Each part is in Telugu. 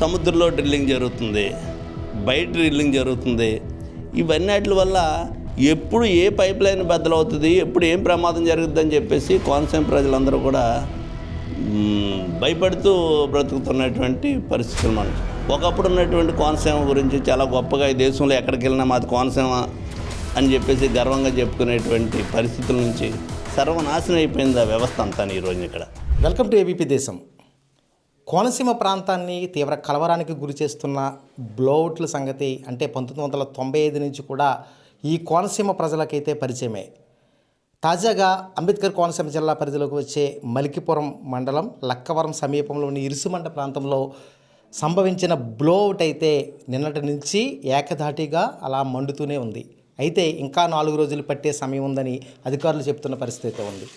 సముద్రంలో డ్రిల్లింగ్ జరుగుతుంది బయట డ్రిల్లింగ్ జరుగుతుంది. ఇవన్నిటి వల్ల ఎప్పుడు ఏ పైప్ లైన్ బద్దలవుతుంది ఎప్పుడు ఏం ప్రమాదం జరుగుతుందని చెప్పేసి కోనసీమ ప్రజలందరూ కూడా భయపడుతూ బ్రతుకుతున్నటువంటి పరిస్థితులు మనకు ఒకప్పుడు ఉన్నటువంటి కోనసీమ గురించి చాలా గొప్పగా ఈ దేశంలో ఎక్కడికి వెళ్ళినా మాది కోనసీమ అని చెప్పేసి గర్వంగా చెప్పుకునేటువంటి పరిస్థితుల నుంచి సర్వనాశనం అయిపోయింది ఆ వ్యవస్థ అంతా ఈరోజు ఇక్కడ. వెల్కమ్ టు ఏబీపీ దేశం. కోనసీమ ప్రాంతాన్ని తీవ్ర కలవరానికి గురి చేస్తున్న బ్లోఅవుట్ల సంగతి అంటే పంతొమ్మిది వందల తొంభై ఐదు నుంచి కూడా ఈ కోనసీమ ప్రజలకైతే పరిచయమే. తాజాగా అంబేద్కర్ కోనసీమ జిల్లా పరిధిలోకి వచ్చే మలికిపురం మండలం లక్కవరం సమీపంలోని ఇరుసుమండ ప్రాంతంలో సంభవించిన బ్లోఅవుట్ అయితే నిన్నటి నుంచి ఏకధాటిగా అలా మండుతూనే ఉంది. అయితే ఇంకా నాలుగు రోజులు పట్టే సమయం ఉందని అధికారులు చెప్తున్న పరిస్థితి అయితే ఉంది.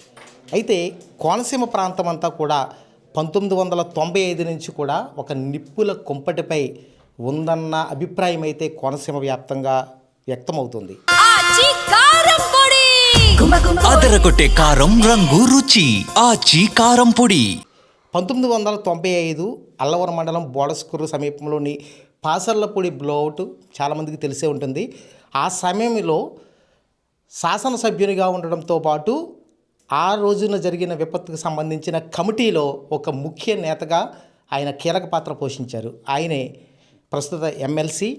అయితే కోనసీమ ప్రాంతం అంతా కూడా పంతొమ్మిది వందల తొంభై ఐదు నుంచి కూడా ఒక నిప్పుల కుంపటిపై ఉందన్న అభిప్రాయం అయితే కోనసీమ వ్యాప్తంగా వ్యక్తమవుతుంది. అదరగొట్టే కారం రంగు రుచి ఆచి కారం పొడి. పంతొమ్మిది వందల తొంభై ఐదు అల్లవరం మండలం బోడస్కూరు సమీపంలోని పాసర్లపూడి బ్లోఅవుట్ చాలామందికి తెలిసే ఉంటుంది. ఆ సమయంలో శాసనసభ్యునిగా ఉండడంతో పాటు ఆ రోజున జరిగిన విపత్తుకు సంబంధించిన కమిటీలో ఒక ముఖ్య నేతగా ఆయన కీలక పాత్ర పోషించారు. ఆయనే ప్రస్తుత ఎమ్మెల్సీ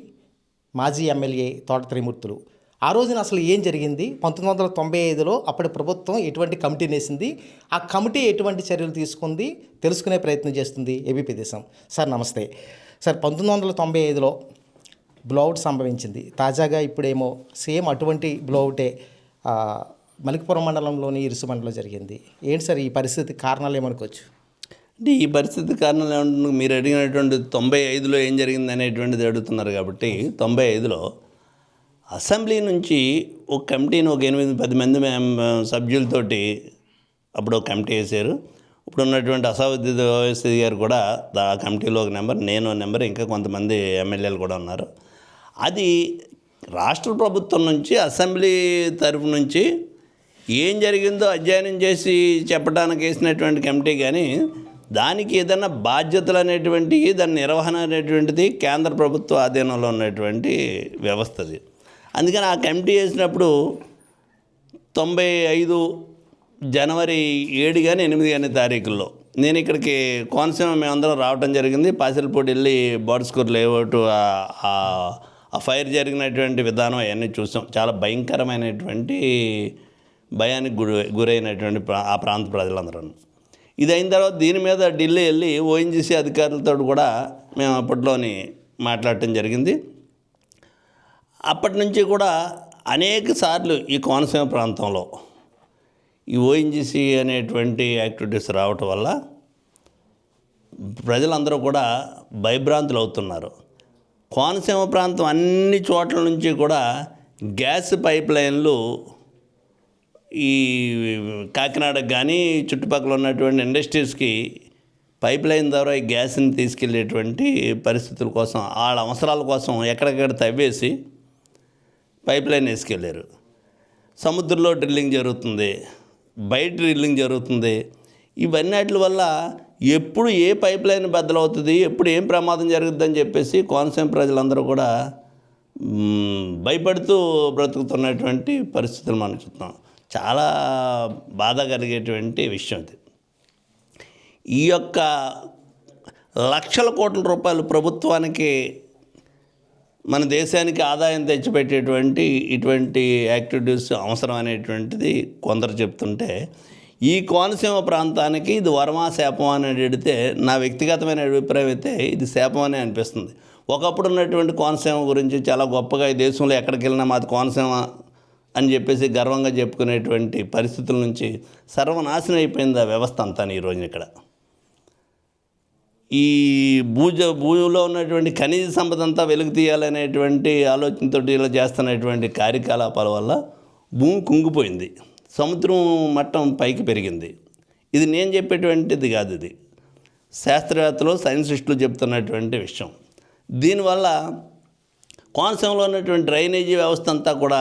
మాజీ ఎమ్మెల్యే తోట త్రిమూర్తులు. ఆ రోజున అసలు ఏం జరిగింది? పంతొమ్మిది వందల తొంభై ఐదులో అప్పటి ప్రభుత్వం ఎటువంటి కమిటీని వేసింది ఆ కమిటీ ఎటువంటి చర్యలు తీసుకుంది? తెలుసుకునే ప్రయత్నం చేస్తుంది ఏబీపీ దేశం. సార్ నమస్తే. సార్ పంతొమ్మిది వందల తొంభై ఐదులో బ్లౌట్ సంభవించింది. తాజాగా ఇప్పుడేమో సేమ్ అటువంటి బ్లౌటే మలికిపురం మండలంలోని ఇరుసుమండలో జరిగింది. ఏంటి సార్ ఈ పరిస్థితి కారణాలు ఏమనుకోవచ్చు? అంటే ఈ పరిస్థితి కారణాలు ఏమంటుంది మీరు అడిగినటువంటి తొంభై ఐదులో ఏం జరిగింది అనేటువంటిది అడుగుతున్నారు కాబట్టి తొంభై ఐదులో అసెంబ్లీ నుంచి ఒక కమిటీని ఒక ఎనిమిది పది మంది సభ్యులతోటి అప్పుడు ఒక కమిటీ వేశారు. ఇప్పుడు ఉన్నటువంటి అసావుద్దీన్ ఓవైసీ గారు కూడా ఆ కమిటీలో ఒక నెంబర్ నేను నెంబర్ ఇంకా కొంతమంది ఎమ్మెల్యేలు కూడా ఉన్నారు. అది రాష్ట్ర ప్రభుత్వం నుంచి అసెంబ్లీ తరఫు నుంచి ఏం జరిగిందో అధ్యయనం చేసి చెప్పడానికి వేసినటువంటి కమిటీ కానీ దానికి ఏదైనా బాధ్యతలు అనేటువంటివి దాని నిర్వహణ అనేటువంటిది కేంద్ర ప్రభుత్వ ఆధీనంలో ఉన్నటువంటి వ్యవస్థది. అందుకని ఆ కమిటీ వేసినప్పుడు తొంభై ఐదు జనవరి ఏడు కానీ ఎనిమిది కానీ తారీఖుల్లో నేను ఇక్కడికి కోనసీమ మేమందరం రావటం జరిగింది. పాసిల్పూడి వెళ్ళి బోర్డ్స్కూర్ లేఅవుట్ ఆ ఫైర్ జరిగినటువంటి విధానం అవన్నీ చూసాం. చాలా భయంకరమైనటువంటి భయానికి గురి గురైనటువంటి ప్రా- ఆ ప్రాంత ప్రజలందరూ ఇది అయిన తర్వాత దీని మీద ఢిల్లీ వెళ్ళి ఓఎన్జీసీ అధికారులతో కూడా మేము అప్పట్లోని మాట్లాడటం జరిగింది. అప్పటి నుంచి కూడా అనేక సార్లు ఈ కోనసీమ ప్రాంతంలో ఈ ఓఎన్జీసీ అనేటువంటి యాక్టివిటీస్ రావటం వల్ల ప్రజలందరూ కూడా భయభ్రాంతులు అవుతున్నారు. కోనసీమ ప్రాంతం అన్ని చోట్ల నుంచి కూడా గ్యాస్ పైప్ లైన్లు ఈ కాకినాడకు కానీ చుట్టుపక్కల ఉన్నటువంటి ఇండస్ట్రీస్కి పైప్ లైన్ ద్వారా ఈ గ్యాస్ని తీసుకెళ్ళేటువంటి పరిస్థితుల కోసం వాళ్ళ అవసరాల కోసం ఎక్కడెక్కడ తవ్వేసి పైప్ లైన్ వేసుకెళ్ళారు. సముద్రంలో డ్రిల్లింగ్ జరుగుతుంది బయట డ్రిల్లింగ్ జరుగుతుంది. ఇవన్నిటి వల్ల ఎప్పుడు ఏ పైప్ లైన్ బద్దలవుతుంది ఎప్పుడు ఏం ప్రమాదం జరుగుతుందని చెప్పేసి కోనసీమ ప్రజలందరూ కూడా భయపడుతూ బ్రతుకుతున్నటువంటి పరిస్థితులు మనం చూస్తున్నాం. చాలా బాధ కలిగేటువంటి విషయం ఇది ఈ యొక్క లక్షల కోట్ల రూపాయలు ప్రభుత్వానికి మన దేశానికి ఆదాయం తెచ్చిపెట్టేటువంటి ఇటువంటి యాక్టివిటీస్ అవసరం అనేటువంటిది కొందరు చెప్తుంటే ఈ కోనసీమ ప్రాంతానికి ఇది వరమా శాపం అని అడిగితే నా వ్యక్తిగతమైన అభిప్రాయం అయితే ఇది శాపం అని అనిపిస్తుంది. ఒకప్పుడు ఉన్నటువంటి కోనసీమ గురించి చాలా గొప్పగా ఈ దేశంలో ఎక్కడికి వెళ్ళినా మాది కోనసీమ అని చెప్పేసి గర్వంగా చెప్పుకునేటువంటి పరిస్థితుల నుంచి సర్వనాశనం అయిపోయింది ఆ వ్యవస్థ అంతా ఈ ఇక్కడ. ఈ భూజ భూమిలో ఉన్నటువంటి ఖనిజ సంపద అంతా వెలుగు తీయాలనేటువంటి ఆలోచనతో ఇలా చేస్తున్నటువంటి కార్యకలాపాల వల్ల భూమి కుంగిపోయింది. సముద్రం మట్టం పైకి పెరిగింది. ఇది నేను చెప్పేటువంటిది కాదు ఇది. శాస్త్రవేత్తలు సైన్సిస్టులు చెప్తున్నటువంటి విషయం. దీనివల్ల కోనసీమలో ఉన్నటువంటి డ్రైనేజీ వ్యవస్థ అంతా కూడా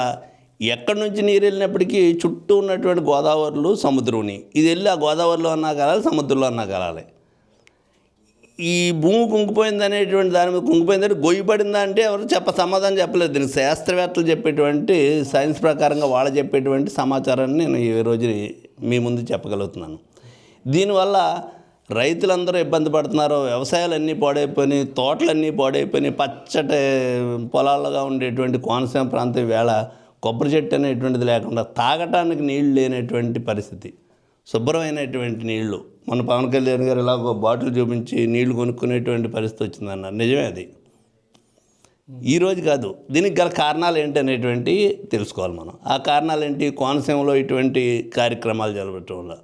ఎక్కడి నుంచి నీరు వెళ్ళినప్పటికీ చుట్టూ ఉన్నటువంటి గోదావరిలు సముద్రంని. ఇది వెళ్ళి ఆ గోదావరిలో అన్నా కలాలి సముద్రంలో అన్నా కలాలి. ఈ భూమి కుంగిపోయింది అనేటువంటి దాని మీద కుంగిపోయిందంటే గొయ్యి పడిందా అంటే ఎవరు చెప్ప సమాధానం చెప్పలేదు. దీనికి శాస్త్రవేత్తలు చెప్పేటువంటి సైన్స్ ప్రకారంగా వాళ్ళు చెప్పేటువంటి సమాచారాన్ని నేను ఈ రోజు మీ ముందు చెప్పగలుగుతున్నాను. దీనివల్ల రైతులందరూ ఇబ్బంది పడుతున్నారు. వ్యవసాయాలన్నీ పాడైపోయినాయి తోటలన్నీ పాడైపోయినాయి. పచ్చటి పొలాలుగా ఉండేటువంటి కోనసీమ ప్రాంతం వేళ కొబ్బరి చెట్టు అనేటువంటిది లేకుండా తాగటానికి నీళ్ళు లేనటువంటి పరిస్థితి. శుభ్రమైనటువంటి నీళ్ళు మన పవన్ కళ్యాణ్ గారు ఇలా ఒక బాటిల్ చూపించి నీళ్ళు కొనుక్కునేటువంటి పరిస్థితి వచ్చిందన్నారు. నిజమే అది. ఈరోజు కాదు. దీనికి గల కారణాలు ఏంటి అనేటువంటి తెలుసుకోవాలి మనం. ఆ కారణాలు ఏంటి? కోనసీమలో ఇటువంటి కార్యక్రమాలు జరపటం వల్ల.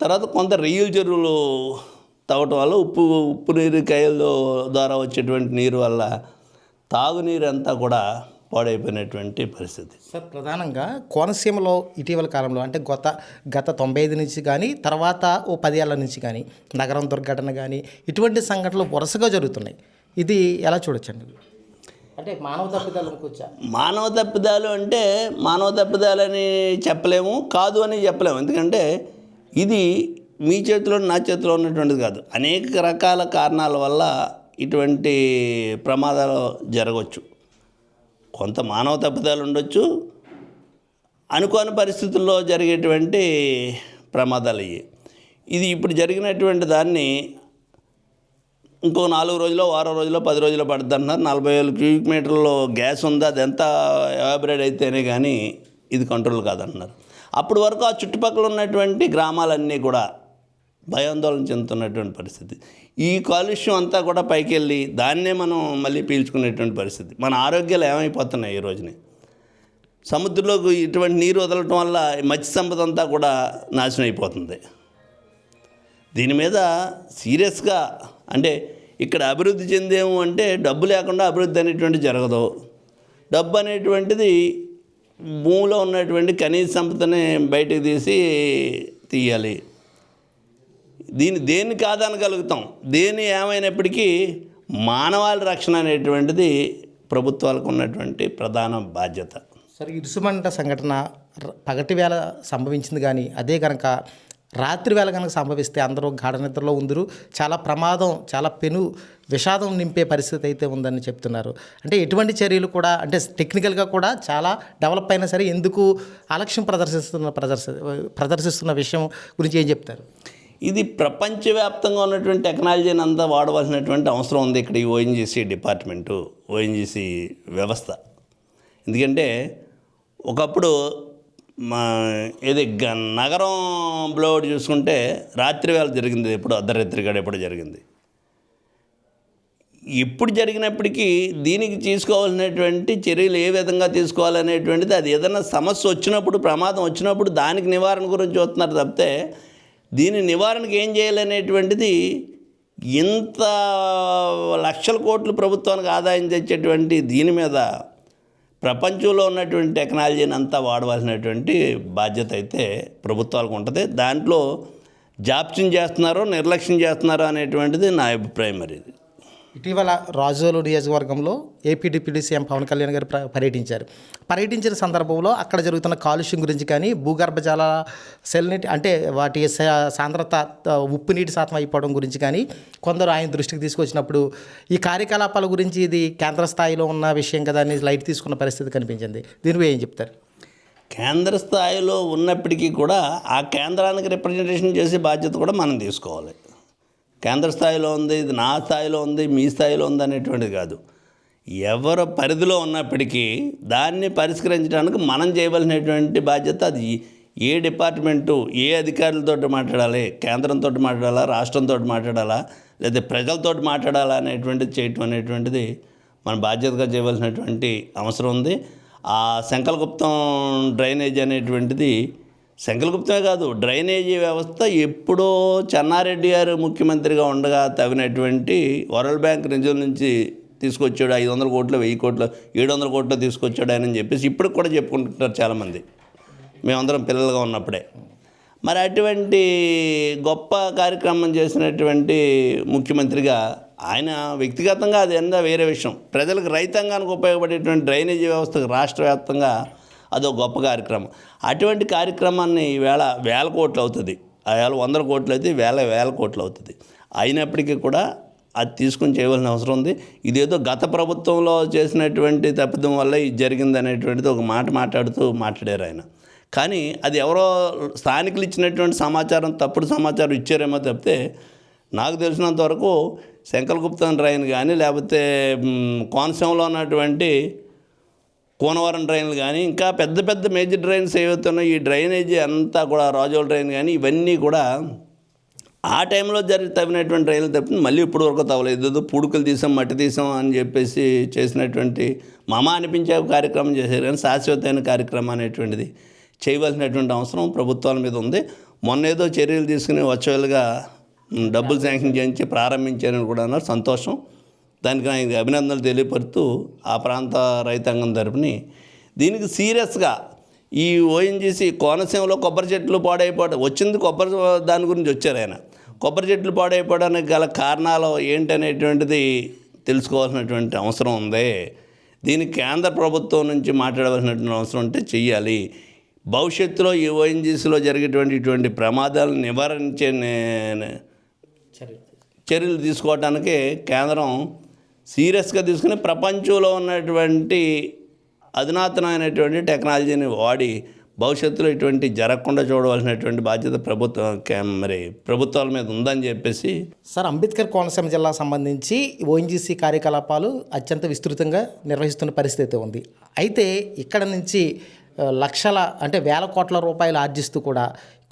తర్వాత కొంత రియల్ చెరువులు తవ్వటం వల్ల ఉప్పు ఉప్పు నీరు కాయల ద్వారా వచ్చేటువంటి నీరు వల్ల తాగునీరు అంతా కూడా పాడైపోయినటువంటి పరిస్థితి. సార్ ప్రధానంగా కోనసీమలో ఇటీవల కాలంలో అంటే గత గత తొంభై ఐదు నుంచి కానీ తర్వాత ఓ పది ఏళ్ళ నుంచి కానీ నగరం దుర్ఘటన కానీ ఇటువంటి సంఘటనలు వరుసగా జరుగుతున్నాయి. ఇది ఎలా చూడొచ్చండి? అంటే మానవ తప్పిదాలు అనుకోవచ్చా మానవ తప్పిదాలు అంటే మానవ తప్పిదాలని చెప్పలేము కాదు అని చెప్పలేము. ఎందుకంటే ఇది మీ చేతిలో నా చేతిలో ఉన్నటువంటిది కాదు. అనేక రకాల కారణాల వల్ల ఇటువంటి ప్రమాదాలు జరగవచ్చు కొంత మానవ తప్పిదాలు ఉండొచ్చు. అనుకోని పరిస్థితుల్లో జరిగేటువంటి ప్రమాదాలు ఇవి ఇది ఇప్పుడు జరిగినటువంటి దాన్ని ఇంకో నాలుగు రోజులు వారం రోజుల్లో పది రోజుల్లో పడుతుంది అంటున్నారు నలభై వేల క్యూబిక్ మీటర్లో గ్యాస్ ఉందా. అది ఎంత ఎవాబరేట్ అయితేనే కానీ ఇది కంట్రోల్ కాదంటున్నారు అప్పటి వరకు ఆ చుట్టుపక్కల ఉన్నటువంటి గ్రామాలన్నీ కూడా భయాందోళన చెందుతున్నటువంటి పరిస్థితి. ఈ కాలుష్యం అంతా కూడా పైకి వెళ్ళి దాన్నే మనం మళ్ళీ పీల్చుకునేటువంటి పరిస్థితి. మన ఆరోగ్యాలు ఏమైపోతున్నాయి ఈ రోజుని? సముద్రంలోకి ఇటువంటి నీరు వదలటం వల్ల మత్స్య సంపద అంతా కూడా నాశనం అయిపోతుంది. దీని మీద సీరియస్గా అంటే ఇక్కడ అభివృద్ధి చెందేము అంటే డబ్బు లేకుండా అభివృద్ధి అనేటువంటి జరగదు. డబ్బు అనేటువంటిది భూమిలో ఉన్నటువంటి ఖనిజ సంపదని బయటకు తీసి తీయాలి. దీని దేనికి ఆదానగలుగుతాం దేన్ని ఏమైనప్పటికీ మానవాళి రక్షణ అనేటువంటిది ప్రభుత్వాలకు ఉన్నటువంటి ప్రధాన బాధ్యత. సరే ఇరుసుమంట సంఘటన పగటి వేళ సంభవించింది కానీ అదే కనుక రాత్రి వేళ కనుక సంభవిస్తే అందరూ గాఢ నిద్రలో ఉందరు. చాలా ప్రమాదం చాలా పెను విషాదం నింపే పరిస్థితి అయితే ఉందని చెప్తున్నారు. అంటే ఎటువంటి చర్యలు కూడా అంటే టెక్నికల్గా కూడా చాలా డెవలప్ అయినా సరే ఎందుకు అలక్ష్యం ప్రదర్శిస్తున్న ప్రదర్శ ప్రదర్శిస్తున్న విషయం గురించి ఏం చెప్తారు? ఇది ప్రపంచవ్యాప్తంగా ఉన్నటువంటి టెక్నాలజీని అంతా వాడవలసినటువంటి అవసరం ఉంది ఇక్కడ ఈ ఓఎన్జీసీ డిపార్ట్మెంటు ఓఎన్జీసీ వ్యవస్థ. ఎందుకంటే ఒకప్పుడు మా ఏది గ- నగరం బ్లోడ్ చూసుకుంటే రాత్రి వేళ జరిగింది ఎప్పుడు అర్ధరాత్రి కాడ ఎప్పుడు జరిగింది. ఇప్పుడు జరిగినప్పటికీ దీనికి తీసుకోవాల్సినటువంటి చర్యలు ఏ విధంగా తీసుకోవాలనేటువంటిది అది ఏదైనా సమస్య వచ్చినప్పుడు ప్రమాదం వచ్చినప్పుడు దానికి నివారణ గురించి చూస్తున్నారు తప్పితే దీని నివారణకు ఏం చేయాలనేటువంటిది ఇంత లక్షల కోట్లు ప్రభుత్వానికి ఆదాయం తెచ్చేటువంటి దీని మీద ప్రపంచంలో ఉన్నటువంటి టెక్నాలజీని అంతా వాడవలసినటువంటి బాధ్యత అయితే ప్రభుత్వాలకు ఉంటుంది. దాంట్లో జాప్యం చేస్తున్నారో నిర్లక్ష్యం చేస్తున్నారో అనేటువంటిది నా అభిప్రాయం మరి ఇటీవల రాజోలు నియోజకవర్గంలో AP deputy CM Pawan Kalyan గారు ప్ర- పర్యటించారు. పర్యటించిన సందర్భంలో అక్కడ జరుగుతున్న కాలుష్యం గురించి కానీ భూగర్భ జల సెల్నిటి అంటే వాటి సా- సాంద్రత ఉప్పు నీటి శాతం అయిపోవడం గురించి కానీ కొందరు ఆయన దృష్టికి తీసుకొచ్చినప్పుడు ఈ కార్యకలాపాల గురించి ఇది కేంద్ర స్థాయిలో ఉన్న విషయం కదా అని లైట్ తీసుకున్న పరిస్థితి కనిపించింది. దీని ఏం చెప్తారు? కేంద్ర స్థాయిలో ఉన్నప్పటికీ కూడా ఆ కేంద్రానికి రిప్రజెంటేషన్ చేసే బాధ్యత కూడా మనం తీసుకోవాలి. కేంద్ర స్థాయిలో ఉంది ఇది నా స్థాయిలో ఉంది మీ స్థాయిలో ఉంది అనేటువంటిది కాదు. ఎవరు పరిధిలో ఉన్నప్పటికీ దాన్ని పరిష్కరించడానికి మనం చేయవలసినటువంటి బాధ్యత అది. ఏ డిపార్ట్మెంటు ఏ అధికారులతో మాట్లాడాలి కేంద్రంతో మాట్లాడాలా రాష్ట్రంతో మాట్లాడాలా లేదా ప్రజలతో మాట్లాడాలా అనేటువంటిది చేయటం అనేటువంటిది మన బాధ్యతగా చేయవలసినటువంటి అవసరం ఉంది. ఆ శంకలగుప్తం డ్రైనేజ్ అనేటువంటిది శంకలగుప్తమే కాదు డ్రైనేజీ వ్యవస్థ ఎప్పుడో చెన్నారెడ్డి గారు ముఖ్యమంత్రిగా ఉండగా తవ్వినటువంటి వరల్డ్ బ్యాంక్ నిధుల నుంచి తీసుకొచ్చాడు. ఐదు వందల కోట్లు వెయ్యి కోట్లు ఏడు వందల కోట్లు తీసుకొచ్చాడు అని చెప్పేసి ఇప్పుడు కూడా చెప్పుకుంటుంటారు చాలామంది. మేమందరం పిల్లలుగా ఉన్నప్పుడే. మరి అటువంటి గొప్ప కార్యక్రమం చేసినటువంటి ముఖ్యమంత్రిగా ఆయన వ్యక్తిగతంగా అది ఎంత వేరే విషయం. ప్రజలకు రైతాంగానికి ఉపయోగపడేటువంటి డ్రైనేజీ వ్యవస్థకు రాష్ట్ర వ్యాప్తంగా అదో గొప్ప కార్యక్రమం. అటువంటి కార్యక్రమాన్ని ఈవేళ వేల కోట్లు అవుతుంది. ఆ వేళ వందల కోట్లు అయితే వేల వేల కోట్లు అవుతుంది. అయినప్పటికీ కూడా అది తీసుకొని చేయవలసిన అవసరం ఉంది. ఇదేదో గత ప్రభుత్వంలో చేసినటువంటి తప్పిదం వల్ల ఇది జరిగింది అనేటువంటిది ఒక మాట మాట్లాడుతూ మాట్లాడారు ఆయన. కానీ అది ఎవరో స్థానికులు ఇచ్చినటువంటి సమాచారం తప్పుడు సమాచారం ఇచ్చారేమో తప్పితే నాకు తెలిసినంత వరకు శంకరగుప్తం రాయన్ కానీ లేకపోతే కోనసీమలో ఉన్నటువంటి కోనవరం డ్రైన్లు కానీ ఇంకా పెద్ద పెద్ద మేజర్ డ్రైన్స్ ఏవైతున్నాయో ఈ డ్రైనేజీ అంతా కూడా రాజోల డ్రైన్ కానీ ఇవన్నీ కూడా ఆ టైంలో జరిగి తవ్వినటువంటి డ్రైన్లు తప్పింది మళ్ళీ ఇప్పుడు వరకు తవ్వలేదు. పుడుకులు తీసాం మట్టి తీసాం అని చెప్పేసి చేసినటువంటి మమ అనిపించే కార్యక్రమం చేశారు కానీ శాశ్వతమైన కార్యక్రమం అనేటువంటిది చేయవలసినటువంటి అవసరం ప్రభుత్వాల మీద ఉంది. మొన్న ఏదో చర్యలు తీసుకుని వర్చువల్గా డబ్బులు శాంక్షన్ చేయించి ప్రారంభించారని కూడా అన్నారు. సంతోషం. దానికి ఆయనకి అభినందనలు తెలియపరుస్తూ ఆ ప్రాంత రైతాంగం తరపుని దీనికి సీరియస్గా ఈ ఓఎన్జీసీ కోనసీమలో కొబ్బరి చెట్లు పాడైపోవడం వచ్చింది కొబ్బరి దాని గురించి వచ్చారు ఆయన. కొబ్బరి చెట్లు పాడైపోవడానికి గల కారణాలు ఏంటనేటువంటిది తెలుసుకోవాల్సినటువంటి అవసరం ఉంది. దీనికి కేంద్ర ప్రభుత్వం నుంచి మాట్లాడవలసినటువంటి అవసరం ఉంటే చెయ్యాలి. భవిష్యత్తులో ఈ ఓఎన్జీసీలో జరిగేటువంటి ఇటువంటి ప్రమాదాలను నివారించే చర్యలు తీసుకోవడానికి కేంద్రం సీరియస్గా తీసుకుని ప్రపంచంలో ఉన్నటువంటి అధునాతనమైనటువంటి టెక్నాలజీని వాడి భవిష్యత్తులో ఇటువంటి జరగకుండా చూడవలసినటువంటి బాధ్యత ప్రభుత్వం మరి ప్రభుత్వాల మీద ఉందని చెప్పేసి సార్ అంబేద్కర్ కోనసీమ జిల్లా సంబంధించి ఓఎన్జీసీ కార్యకలాపాలు అత్యంత విస్తృతంగా నిర్వహిస్తున్న పరిస్థితి ఉంది. అయితే ఇక్కడ నుంచి లక్షల అంటే వేల కోట్ల రూపాయలు ఆర్జిస్తూ కూడా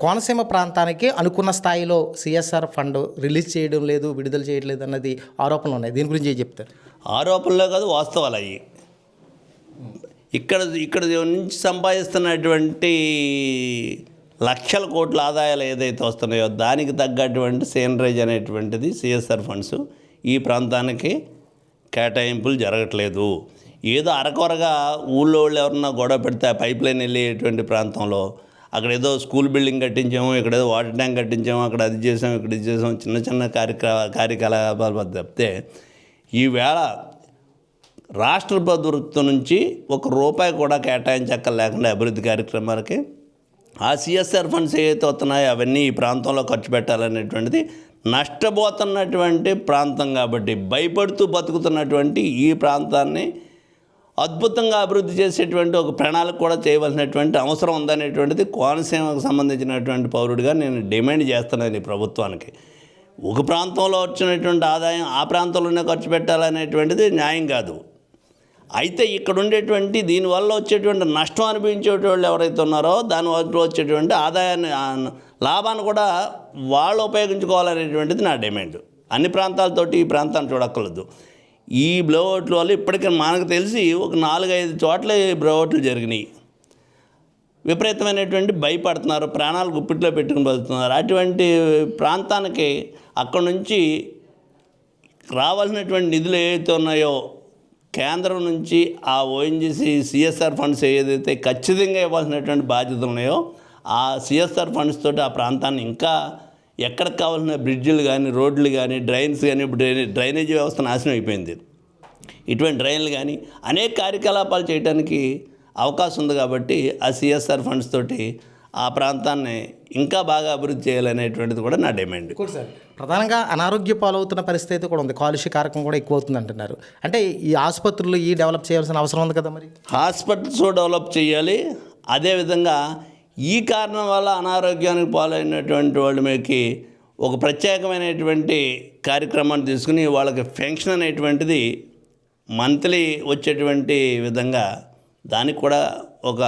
కోనసీమ ప్రాంతానికి అనుకున్న స్థాయిలో సిఎస్ఆర్ ఫండ్ రిలీజ్ చేయడం లేదు విడుదల చేయట్లేదు అన్నది ఆరోపణలు ఉన్నాయి. దీని గురించి చెప్తారు? ఆరోపణలే కాదు వాస్తవాలు అవి ఇక్కడ ఇక్కడ నుంచి సంపాదిస్తున్నటువంటి లక్షల కోట్ల ఆదాయాలు ఏదైతే వస్తున్నాయో దానికి తగ్గటువంటి సేనరైజ్ అనేటువంటిది సిఎస్ఆర్ ఫండ్స్ ఈ ప్రాంతానికి కేటాయింపులు జరగట్లేదు. ఏదో అరకొరగా ఊళ్ళో వాళ్ళు ఎవరన్నా గొడవ పెడితే ఆ పైప్ లైన్ వెళ్ళేటువంటి ప్రాంతంలో అక్కడ ఏదో స్కూల్ బిల్డింగ్ కట్టించాము ఇక్కడ ఏదో వాటర్ ట్యాంక్ కట్టించాము అక్కడ అది చేసాము ఇక్కడ ఇది చేసాము చిన్న చిన్న కార్యక్రమ కార్యకలాపాలు తప్పితే ఈవేళ రాష్ట్ర ప్రభుత్వం నుంచి ఒక రూపాయి కూడా కేటాయించక్క లేకుండా అభివృద్ధి కార్యక్రమాలకి ఆ సిఎస్ఆర్ ఫండ్స్ ఏవైతే వస్తున్నాయో అవన్నీ ఈ ప్రాంతంలో ఖర్చు పెట్టాలనేటువంటిది నష్టపోతున్నటువంటి ప్రాంతం కాబట్టి భయపడుతూ బతుకుతున్నటువంటి ఈ ప్రాంతాన్ని అద్భుతంగా అభివృద్ధి చేసేటువంటి ఒక ప్రణాళిక కూడా చేయవలసినటువంటి అవసరం ఉందనేటువంటిది కోనసీమకు సంబంధించినటువంటి పౌరుడిగా నేను డిమాండ్ చేస్తున్నాను ఈ ప్రభుత్వానికి. ఒక ప్రాంతంలో వచ్చినటువంటి ఆదాయం ఆ ప్రాంతంలోనే ఖర్చు పెట్టాలనేటువంటిది న్యాయం కాదు. అయితే ఇక్కడ ఉండేటువంటి దీనివల్ల వచ్చేటువంటి నష్టం అనుభవించే వాళ్ళు ఎవరైతే ఉన్నారో దానివల్ల వచ్చేటువంటి ఆదాయాన్ని లాభాన్ని కూడా వాళ్ళు ఉపయోగించుకోవాలనేటువంటిది నా డిమాండ్. అన్ని ప్రాంతాలతోటి ఈ ప్రాంతాన్ని చూడక్కర్లేదు. ఈ బ్లౌఅవుట్ల వల్ల ఇప్పటికీ మనకు తెలిసి ఒక నాలుగైదు చోట్ల ఈ బ్లౌఅవుట్లు జరిగినాయి. విపరీతమైనటువంటి భయపడుతున్నారు ప్రాణాలు గుప్పిట్లో పెట్టుకుని బతుకుతున్నారు. అటువంటి ప్రాంతానికి అక్కడ నుంచి రావాల్సినటువంటి నిధులు ఏవైతే ఉన్నాయో కేంద్రం నుంచి ఆ ఓఎన్జీసీ సిఎస్ఆర్ ఫండ్స్ ఏదైతే ఖచ్చితంగా ఇవ్వాల్సినటువంటి బాధ్యతలు ఉన్నాయో ఆ సిఎస్ఆర్ ఫండ్స్ తోటి ఆ ప్రాంతాన్ని ఇంకా ఎక్కడికి కావాల్సిన బ్రిడ్జిలు కానీ రోడ్లు కానీ డ్రైన్స్ కానీ ఇప్పుడు డ్రైనే- డ్రైనేజీ వ్యవస్థ నాశనం అయిపోయింది. ఇటువంటి డ్రైన్లు కానీ అనేక కార్యకలాపాలు చేయడానికి అవకాశం ఉంది కాబట్టి ఆ సిఎస్ఆర్ ఫండ్స్ తోటి ఆ ప్రాంతాన్ని ఇంకా బాగా అభివృద్ధి చేయాలనేటువంటిది కూడా నా డిమాండ్. సార్ ప్రధానంగా అనారోగ్య పాలవుతున్న పరిస్థితి కూడా ఉంది. కాలుష్య కారకం కూడా ఎక్కువ అవుతుంది అంటున్నారు అంటే ఈ ఆసుపత్రులు ఈ డెవలప్ చేయాల్సిన అవసరం ఉంది కదా మరి? హాస్పిటల్స్ డెవలప్ చేయాలి. అదేవిధంగా ఈ కారణం వల్ల అనారోగ్యానికి పాలైనటువంటి వాళ్ళ మీదకి ఒక ప్రత్యేకమైనటువంటి కార్యక్రమాన్ని తీసుకుని వాళ్ళకి ఫెన్షన్ అనేటువంటిది మంత్లీ వచ్చేటువంటి విధంగా దానికి కూడా ఒక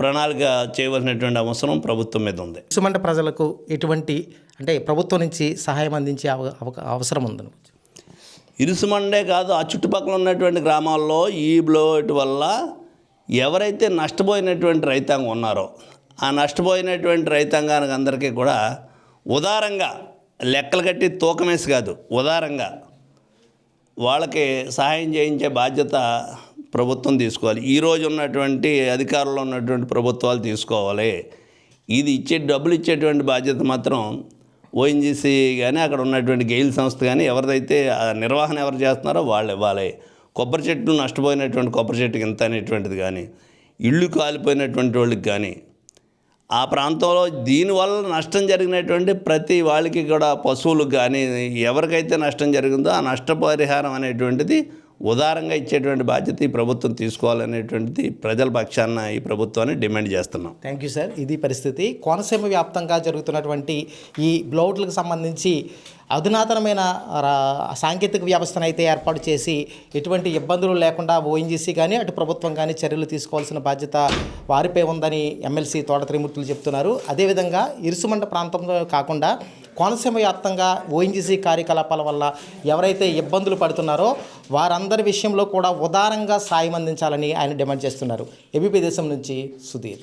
ప్రణాళిక చేయవలసినటువంటి అవసరం ప్రభుత్వం మీద ఉంది. సుమంట ప్రజలకు ఎటువంటి అంటే ప్రభుత్వం నుంచి సహాయం అందించే అవ- అవ- అవసరం ఉందని. ఇరుసుమండే కాదు ఆ చుట్టుపక్కల ఉన్నటువంటి గ్రామాల్లో ఈ బ్లోట్ వల్ల ఎవరైతే నష్టపోయినటువంటి రైతాంగం ఉన్నారో ఆ నష్టపోయినటువంటి రైతాంగానికి అందరికీ కూడా ఉదారంగా లెక్కలు కట్టి తూకమేసి కాదు ఉదారంగా వాళ్ళకి సహాయం చేయించే బాధ్యత ప్రభుత్వం తీసుకోవాలి. ఈ రోజు ఉన్నటువంటి అధికారంలో ఉన్నటువంటి ప్రభుత్వాలు తీసుకోవాలి. ఇది ఇచ్చే డబ్బులు ఇచ్చేటువంటి బాధ్యత మాత్రం ఓఎన్జీసీ కానీ అక్కడ ఉన్నటువంటి గెయిల్ సంస్థ కానీ ఎవరిదైతే ఆ నిర్వహణ ఎవరు చేస్తున్నారో వాళ్ళు ఇవ్వాలి. కొబ్బరి చెట్టు నష్టపోయినటువంటి కొబ్బరి చెట్టుకి ఇంత అనేటువంటిది కానీ ఇళ్ళు కాలిపోయినటువంటి వాళ్ళకి కానీ ఆ ప్రాంతంలో దీనివల్ల నష్టం జరిగినటువంటి ప్రతి వాళ్ళకి కూడా పశువులకు కానీ ఎవరికైతే నష్టం జరిగిందో ఆ నష్టపరిహారం అనేటువంటిది ఉదారంగా ఇచ్చేటువంటి బాధ్యత ఈ ప్రభుత్వం తీసుకోవాలనేటువంటిది ప్రజల పక్షాన ఈ ప్రభుత్వాన్ని డిమాండ్ చేస్తున్నాం. థ్యాంక్ యూ సార్ ఇది పరిస్థితి. కోనసీమ వ్యాప్తంగా జరుగుతున్నటువంటి ఈ బ్లౌట్లకు సంబంధించి అధునాతనమైన సాంకేతిక వ్యవస్థను అయితే ఏర్పాటు చేసి ఎటువంటి ఇబ్బందులు లేకుండా ఓఎన్జీసీ కానీ అటు ప్రభుత్వం కానీ చర్యలు తీసుకోవాల్సిన బాధ్యత వారిపై ఉందని ఎమ్మెల్సీ తోట త్రిమూర్తులు చెప్తున్నారు. అదేవిధంగా ఇరుసుమండ ప్రాంతంలో కాకుండా కోనసీమ వ్యాప్తంగా ఓఎన్జీసీ కార్యకలాపాల వల్ల ఎవరైతే ఇబ్బందులు పడుతున్నారో వారందరి విషయంలో కూడా ఉదారంగా సాయం అందించాలని ఆయన డిమాండ్ చేస్తున్నారు. ఏబీపీ దేశం నుంచి సుధీర్.